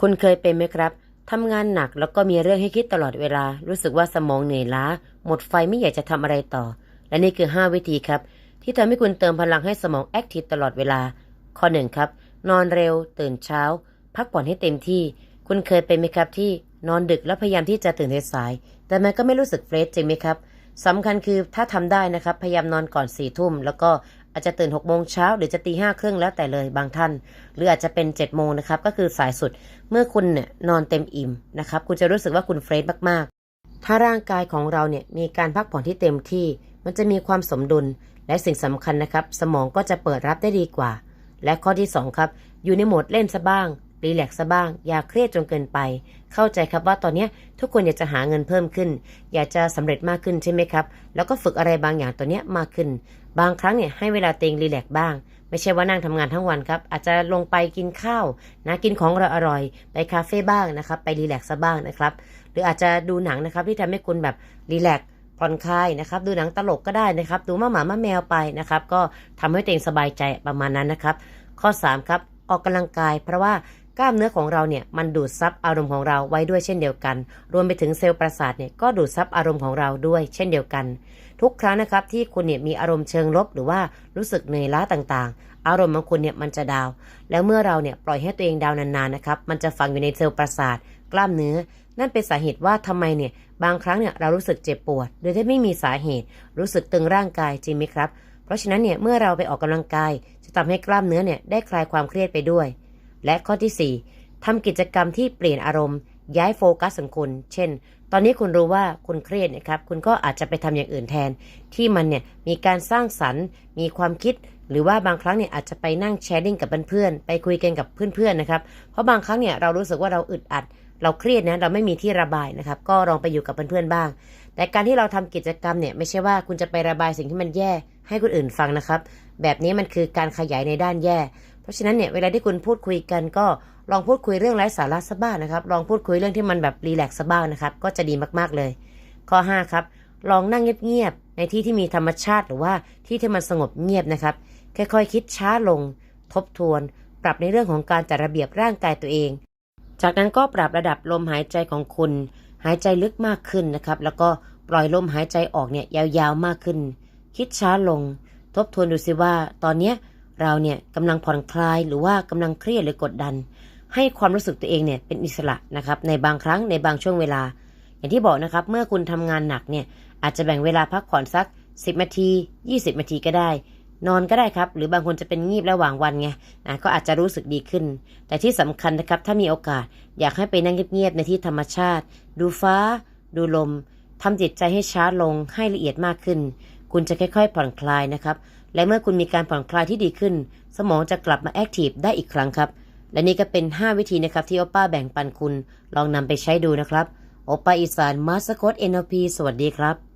คุณเคยเป็นไหมครับทำงานหนักแล้วก็มีเรื่องให้คิดตลอดเวลา รู้สึกว่าสมองเหนื่อยล้า หมดไฟไม่อยากจะทำอะไรต่อ และนี่คือ 5 วิธีครับ ที่ทำให้คุณเติมพลังให้สมองแอคทีฟตลอดเวลา ข้อ1ครับ นอนเร็ว ตื่นเช้า พักผ่อนให้เต็มที่ คุณเคยเป็นไหมครับที่นอนดึกแล้วพยายามที่จะตื่นสาย แต่มันก็ไม่รู้สึกเฟรชจริงไหมครับสำคัญคือถ้าทำได้นะครับ พยายามนอนก่อนสี่ทุ่มแล้วก็ อาจจะตื่น6กโมงเช้าหรือจะตีห้าครึ่งแล้วแต่เลยบางท่าน หรืออาจจะเป็น7จ็ดโมงนะครับ ก็คือสายสุดเมื่อคุณเนี่ยนอนเต็มอิ่มนะครับ คุณจะรู้สึกว่าคุณเฟรชมากๆ ถ้าร่างกายของเราเนี่ยมีการพักผ่อนที่เต็มที่ มันจะมีความสมดุลและสิ่งสำคัญนะครับ สมองก็จะเปิดรับได้ดีกว่า และข้อที่ 2 ครับ อยู่ในโหมดเล่นซะบ้างรีแลกซ์ซะบ้าง อย่าเครียดจนเกินไป เข้าใจครับว่าตอนนี้ทุกคนอยากจะหาเงินเพิ่มขึ้น อยากจะสำเร็จมากขึ้นใช่ไหมครับ แล้วก็ฝึกอะไรบางอย่างตัวเนี้ยมากขึ้น บางครั้งเนี่ยให้เวลาเตงรีแลกซ์บ้าง ไม่ใช่ว่านั่งทำงานทั้งวันครับ อาจจะลงไปกินข้าวนะกินของอร่อยๆไปคาเฟ่บ้างนะครับ ไปรีแลกซ์ซะบ้างนะครับ หรืออาจจะดูหนังนะครับที่ทำให้คุณแบบรีแลกซ์ผ่อนคลายนะครับ ดูหนังตลกก็ได้นะครับ ดูมาหมามาแมวไปนะครับ ก็ทำให้ตัวเองสบายใจประมาณนั้นนะครับ ข้อ3ครับออกกำลังกายเพราะว่า กล้ามเนื้อของเราเนี่ยมันดูดซับอารมณ์ของเราไว้ด้วยเช่นเดียวกัน รวมไปถึงเซลล์ประสาทเนี่ยก็ดูดซับอารมณ์ของเราด้วยเช่นเดียวกัน ทุกครั้งนะครับที่คุณเนี่ยมีอารมณ์เชิงลบ หรือว่ารู้สึกเหนื่อยล้าต่างๆ อารมณ์ของคุณเนี่ยมันจะดาว แล้วเมื่อเราเนี่ยปล่อยให้ตัวเองดาวนานๆนะครับมันจะฝังอยู่ในเซลล์ประสาท กล้ามเนื้อ นั่นเป็นสาเหตุว่าทำไมเนี่ยบางครั้งเนี่ยเรารู้สึกเจ็บปวด โดยที่ไม่มีสาเหตุ รู้สึกตึงร่างกายจริงไหมครับ เพราะฉะนั้นเนี่ยเมื่อเราไปออกกำลังกาย จะทำให้กล้ามเนื้อเนี่ยได้คลายความเครียดไปด้วย และข้อที่ 4ทำกิจกรรมที่เปลี่ยนอารมณ์ ย้ายโฟกัสของคุณ เช่น ตอนนี้คุณรู้ว่าคุณเครียดนะครับ คุณก็อาจจะไปทำอย่างอื่นแทน ที่มันเนี่ยมีการสร้างสรรค์ มีความคิด หรือว่าบางครั้งเนี่ยอาจจะไปนั่งแชร์ลิงกับเพื่อนๆ ไปคุยกันกับเพื่อนๆนะครับ เพราะบางครั้งเนี่ยเรารู้สึกว่าเราอึดอัด เราเครียดนะเราไม่มีที่ระบายนะครับ ก็ลองไปอยู่กับเพื่อนๆบ้าง แต่การที่เราทำกิจกรรมเนี่ยไม่ใช่ว่าคุณจะไประบายสิ่งที่มันแย่ให้คนอื่นฟังนะครับ แบบนี้มันคือการขยายในด้านแย่ เพราะฉะนั้นเนี่ยเวลาที่คุณพูดคุยกันก็ลองพูดคุยเรื่องไร้สาระซะบ้างนะครับ ลองพูดคุยเรื่องที่มันแบบรีแลกซ์ซะบ้างนะครับ ก็จะดีมากๆเลย ข้อ 5 ครับ ลองนั่งเงียบๆในที่ที่มีธรรมชาติหรือว่าที่ที่มันสงบเงียบนะครับ ค่อยๆ คิดช้าลง ทบทวน ปรับในเรื่องของการจัดระเบียบร่างกายตัวเอง จากนั้นก็ปรับระดับลมหายใจของคุณ หายใจลึกมากขึ้นนะครับ แล้วก็ปล่อยลมหายใจออกเนี่ยยาวๆมากขึ้น คิดช้าลง ทบทวนดูสิว่า ตอนเนี้ย เราเนี่ยกำลังผ่อนคลายหรือว่ากำลังเครียดหรือกดดัน ให้ความรู้สึกตัวเองเนี่ยเป็นอิสระนะครับในบางครั้งในบางช่วงเวลา อย่างที่บอกนะครับเมื่อคุณทำงานหนักเนี่ยอาจจะแบ่งเวลาพักผ่อนสัก 10 นาที 20 นาทีก็ได้ นอนก็ได้ครับ หรือบางคนจะเป็นงีบระหว่างวันไงอะก็อาจจะรู้สึกดีขึ้น แต่ที่สำคัญนะครับถ้ามีโอกาสอยากให้ไปนั่งเงียบๆในที่ธรรมชาติ ดูฟ้า ดูลมทำจิตใจให้ช้าลงให้ละเอียดมากขึ้น คุณจะค่อยๆ ผ่อนคลายนะครับ และเมื่อคุณมีการผ่อนคลายที่ดีขึ้น สมองจะกลับมาแอคทีฟได้อีกครั้งครับ และนี่ก็เป็น 5 วิธีนะครับที่โอป้าแบ่งปันคุณ ลองนำไปใช้ดูนะครับโอป้าอีสานมาสคอตเอ็นพีสวัสดีครับ